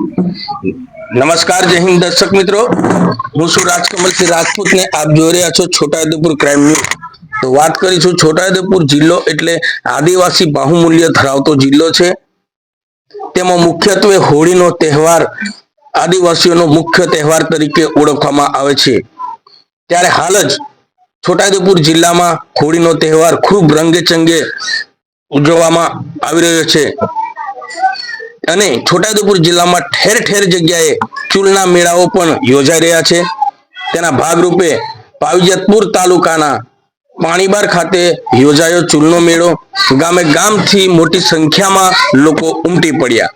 નમસ્કાર, જય હિન્દ દર્શક મિત્રો. હું છું રાજકમલસિંહ રાજપૂત ને આપ જોઈ છો છોટાઉદેપુર ક્રાઇમ ન્યૂઝ તો વાત કરીશું છોટાઉદેપુર જિલ્લો એટલે આદિવાસી બાહુમૂલ્ય ધરાવતો જિલ્લો છે. તેમાં મુખ્યત્વે હોળીનો તહેવાર આદિવાસીઓનો મુખ્ય તહેવાર તરીકે ઓળખવામાં આવે છે. ત્યારે હાલ જ છોટાઉદેપુર જિલ્લામાં હોળીનો તહેવાર ખૂબ રંગેચંગે ઉજવવામાં આવી રહ્યો છે. અને છોટાઉદેપુર જિલ્લામાં ઠેર ઠેર જગ્યાએ ચૂલના મેળાઓ પણ યોજાઈ રહ્યા છે. તેના ભાગરૂપે પાવીજતપુર તાલુકાના પાણીબાર ખાતે યોજાયો ચૂલનો મેળો. ગામે ગામથી મોટી સંખ્યામાં લોકો ઉમટી પડ્યા.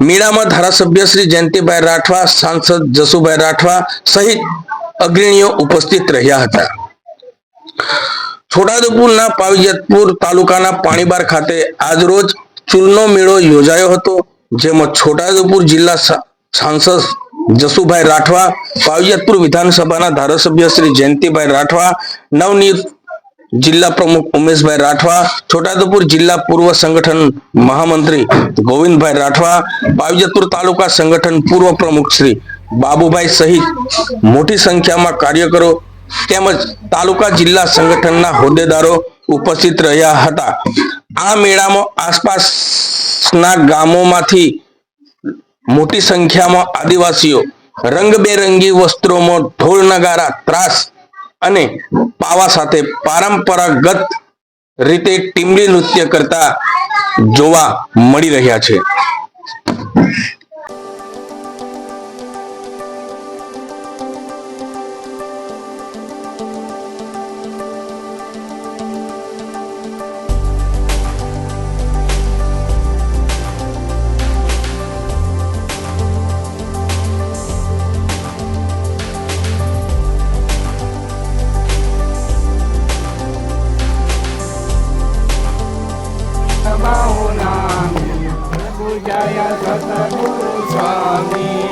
મેળામાં ધારાસભ્ય શ્રી જયંતિભાઈ રાઠવા, સાંસદ જસુભાઈ રાઠવા સહિત અગ્રણીઓ ઉપસ્થિત રહ્યા હતા. છોટાઉદેપુરના પાવીજતપુર તાલુકાના પાણીબાર ખાતે આજરોજ ચૂલનો મેળો યોજાયો હતો, જેમાં છોટાઉદેપુર જિલ્લા સાંસદ જસુભાઈ રાઠવા પાવીજતપુર વિધાનસભાના ધારાસભ્ય શ્રી જયંતિભાઈ રાઠવા નવનિયુક્ત જિલ્લા પ્રમુખ ઉમેશભાઈ રાઠવા, છોટાઉદેપુર જિલ્લા પૂર્વ સંગઠન મહામંત્રી ગોવિંદભાઈ રાઠવા પાવીજતપુર તાલુકા સંગઠન પૂર્વ પ્રમુખ શ્રી બાબુભાઈ સહિત મોટી સંખ્યામાં કાર્યકરો તેમજ તાલુકા જિલ્લા સંગઠનના હોદ્દેદારો ઉપસ્થિત રહ્યા હતા. આ મેળામાં આસપાસના ગામોમાંથી મોટી સંખ્યામાં આદિવાસીઓ, રંગબેરંગી વસ્ત્રોમાં ઢોલ નગારા, ત્રાસ અને પાવા સાથે પરંપરાગત રીતે ટીમડી નૃત્ય કરતા જોવા મળી રહ્યા છે. જય સતગુરુ સ્વામી